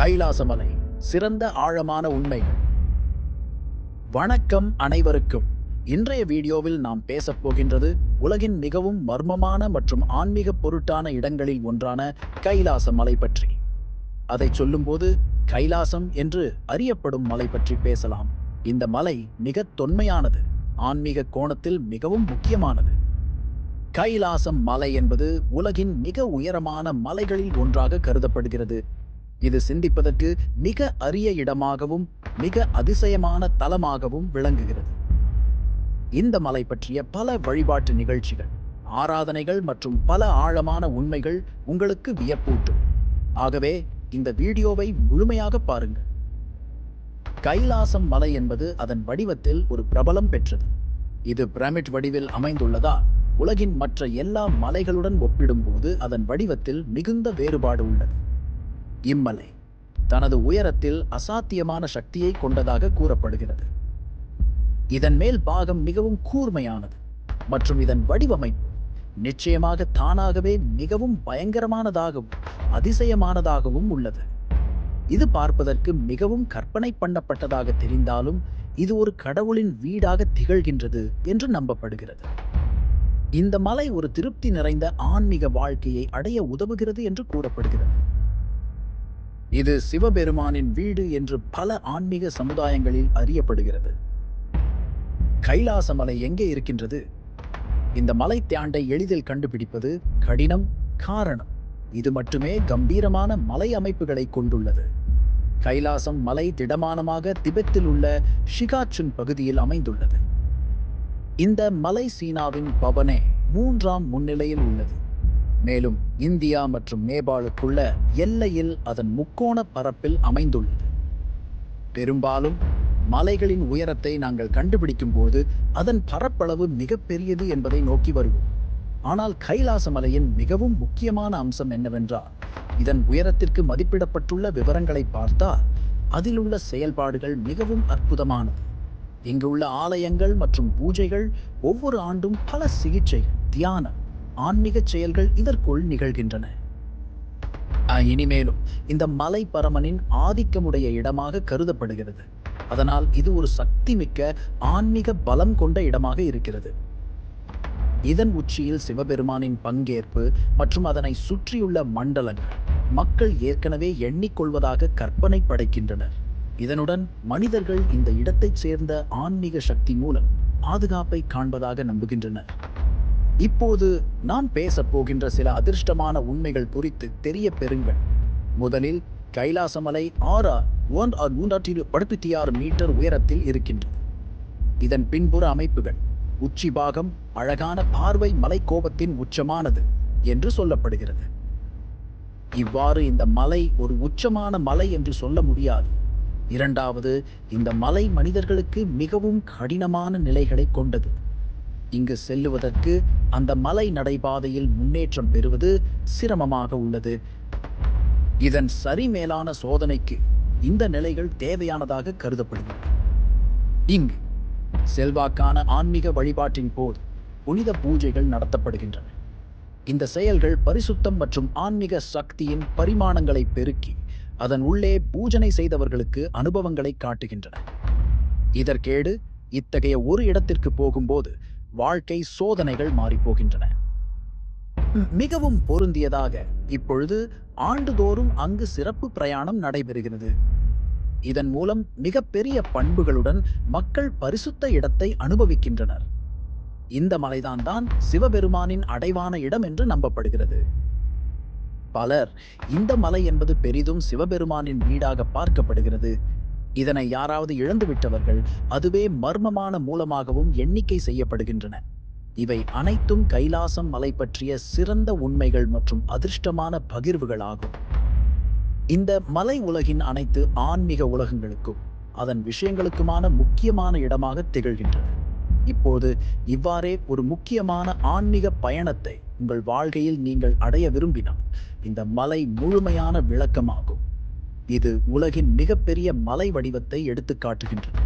கைலாசமலை சிறந்த ஆழமான உண்மைகள் வணக்கம் அனைவருக்கும். இன்றைய வீடியோவில் நாம் பேசப் போகின்றது உலகின் மிகவும் மர்மமான மற்றும் ஆன்மீக பொருட்டான இடங்களில் ஒன்றான கைலாச மலை பற்றி. அதை சொல்லும்போது கைலாசம் என்று அறியப்படும் மலை பற்றி பேசலாம். இந்த மலை மிக தொன்மையானது ஆன்மீக கோணத்தில் மிகவும் முக்கியமானது. கைலாசம் மலை என்பது உலகின் மிக உயரமான மலைகளில் ஒன்றாக கருதப்படுகிறது. இது சிந்திப்பதற்கு மிக அரிய இடமாகவும் மிக அதிசயமான தலமாகவும் விளங்குகிறது. இந்த மலை பற்றிய பல வழிபாட்டு நிகழ்ச்சிகள் ஆராதனைகள் மற்றும் பல ஆழமான உண்மைகள் உங்களுக்கு வியப்பூட்டும். ஆகவே இந்த வீடியோவை முழுமையாக பாருங்கள். கைலாசம் மலை என்பது அதன் வடிவத்தில் ஒரு பிரபலம் பெற்றது. இது பிரமிட் வடிவில் அமைந்துள்ளதால் உலகின் மற்ற எல்லா மலைகளுடன் ஒப்பிடும்போது அதன் வடிவத்தில் மிகுந்த வேறுபாடு உள்ளது. இம்மலை தனது உயரத்தில் அசாத்தியமான சக்தியை கொண்டதாக கூறப்படுகிறது. இதன் மேல் பாகம் மிகவும் கூர்மையானது மற்றும் இதன் வடிவமைப்பு நிச்சயமாக தானாகவே மிகவும் பயங்கரமானதாகவும் அதிசயமானதாகவும் உள்ளது. இது பார்ப்பதற்கு மிகவும் கற்பனை பண்ணப்பட்டதாக தெரிந்தாலும் இது ஒரு கடவுளின் வீடாக திகழ்கின்றது என்று நம்பப்படுகிறது. இந்த மலை ஒரு திருப்தி நிறைந்த ஆன்மீக வாழ்க்கையை அடைய உதவுகிறது என்று கூறப்படுகிறது. இது சிவபெருமானின் வீடு என்று பல ஆன்மீக சமுதாயங்களில் அறியப்படுகிறது. கைலாச மலை எங்கே இருக்கின்றது? இந்த மலை தியாண்டை எளிதில் கண்டுபிடிப்பது கடினம் காரணம். இது மட்டுமே கம்பீரமான மலை அமைப்புகளை கொண்டுள்ளது. கைலாசம் மலை திடமானமாக திபெத்தில் உள்ள ஷிகாச்சுன் பகுதியில் அமைந்துள்ளது. இந்த மலை சீனாவின் பவனே மூன்றாம் முன்னிலையில் உள்ளது. மேலும் இந்தியா மற்றும் நேபாளுக்குள்ள எல்லையில் அதன் முக்கோண பரப்பில் அமைந்துள்ளது. பெரும்பாலும் மலைகளின் உயரத்தை நாங்கள் கண்டுபிடிக்கும் போது அதன் பரப்பளவு மிகப்பெரியது என்பதை நோக்கி வருவோம். ஆனால் கைலாச மலையின் மிகவும் முக்கியமான அம்சம் என்னவென்றால் இதன் உயரத்திற்கு மதிப்பிடப்பட்டுள்ள விவரங்களை பார்த்தால் அதில் உள்ள செயல்பாடுகள் மிகவும் அற்புதமானது. இங்கு உள்ள ஆலயங்கள் மற்றும் பூஜைகள் ஒவ்வொரு ஆண்டும் பல சிகிச்சைகள் தியானம் ஆன்மீக செயல்கள் இதற்குள் நிகழ்கின்றன. இனிமேலும் இந்த மலை பரமனின் ஆதிக்கமுடைய இடமாக கருதப்படுகிறது. அதனால் இது ஒரு சக்தி மிக்க ஆன்மீக பலம் கொண்ட இடமாக இருக்கிறது. இதன் உச்சியில் சிவபெருமானின் பங்கேற்பு மற்றும் அதனை சுற்றியுள்ள மண்டலங்கள் மக்கள் ஏற்கனவே எண்ணிக்கொள்வதாக கற்பனை படைக்கின்றனர். இதனுடன் மனிதர்கள் இந்த இடத்தைச் சேர்ந்த ஆன்மீக சக்தி மூலம் பாதுகாப்பை காண்பதாக நம்புகின்றனர். இப்போது நான் பேசப் போகின்ற சில அதிர்ஷ்டமான உண்மைகள் குறித்து தெரிய பெறுங்கள். முதலில் கைலாசமலை ஆறா ஒன் ஆர் மூன்றாற்றி படுத்தி ஆறு மீட்டர் உயரத்தில் இருக்கின்றது. இதன் பின்புற அமைப்புகள் உச்சி பாகம் அழகான பார்வை மலைக்கோபத்தின் உச்சமானது என்று சொல்லப்படுகிறது. இவ்வாறு இந்த மலை ஒரு உச்சமான மலை என்று சொல்ல முடியாது. இரண்டாவது இந்த மலை மனிதர்களுக்கு மிகவும் கடினமான நிலைகளை கொண்டது. இங்கு செல்லுவதற்கு அந்த மலை நடைபாதையில் முன்னேற்றம் பெறுவது சிரமமாக உள்ளது. இதன் சரி மேலான சோதனைக்கு இந்த நிலைகள் தேவையானதாக கருதப்படுகிறது. இங்கு செல்வாக்கான ஆன்மீக வழிபாட்டின் போது புனித பூஜைகள் நடத்தப்படுகின்றன. இந்த செயல்கள் பரிசுத்தம் மற்றும் ஆன்மீக சக்தியின் பரிமாணங்களை பெருக்கி அதன் உள்ளே பூஜனை செய்தவர்களுக்கு அனுபவங்களை காட்டுகின்றன. இதற்கேடு இத்தகைய ஒரு இடத்திற்கு போகும்போது வாழ்க்கை சோதனைகள் மாறிப்போகின்றன மிகவும் பொருந்தியதாக இப்பொழுது ஆண்டுதோறும் அங்கு சிறப்பு பிரயாணம் நடைபெறுகிறது. இதன் மூலம் மிகப்பெரிய பண்புகளுடன் மக்கள் பரிசுத்த இடத்தை அனுபவிக்கின்றனர். இந்த மலைதான் தான் சிவபெருமானின் அடைவான இடம் என்று நம்பப்படுகிறது. பலர் இந்த மலை என்பது பெரிதும் சிவபெருமானின் வீடாக பார்க்கப்படுகிறது. இதனை யாராவது இழந்துவிட்டவர்கள் அதுவே மர்மமான மூலமாகவும் எண்ணிக்கை செய்யப்படுகின்றன. இவை அனைத்தும் கைலாசம் மலை பற்றிய சிறந்த உண்மைகள் மற்றும் அதிர்ஷ்டமான பகிர்வுகளாகும். இந்த மலை உலகின் அனைத்து ஆன்மீக உலகங்களுக்கும் அதன் விஷயங்களுக்குமான முக்கியமான இடமாக திகழ்கின்றன. இப்போது இவ்வாறே ஒரு முக்கியமான ஆன்மீக பயணத்தை உங்கள் வாழ்க்கையில் நீங்கள் அடைய விரும்பினால் இந்த மலை முழுமையான விளக்கமாகும். இது உலகின் மிகப்பெரிய மலை வடிவத்தை எடுத்து காட்டுகின்றது.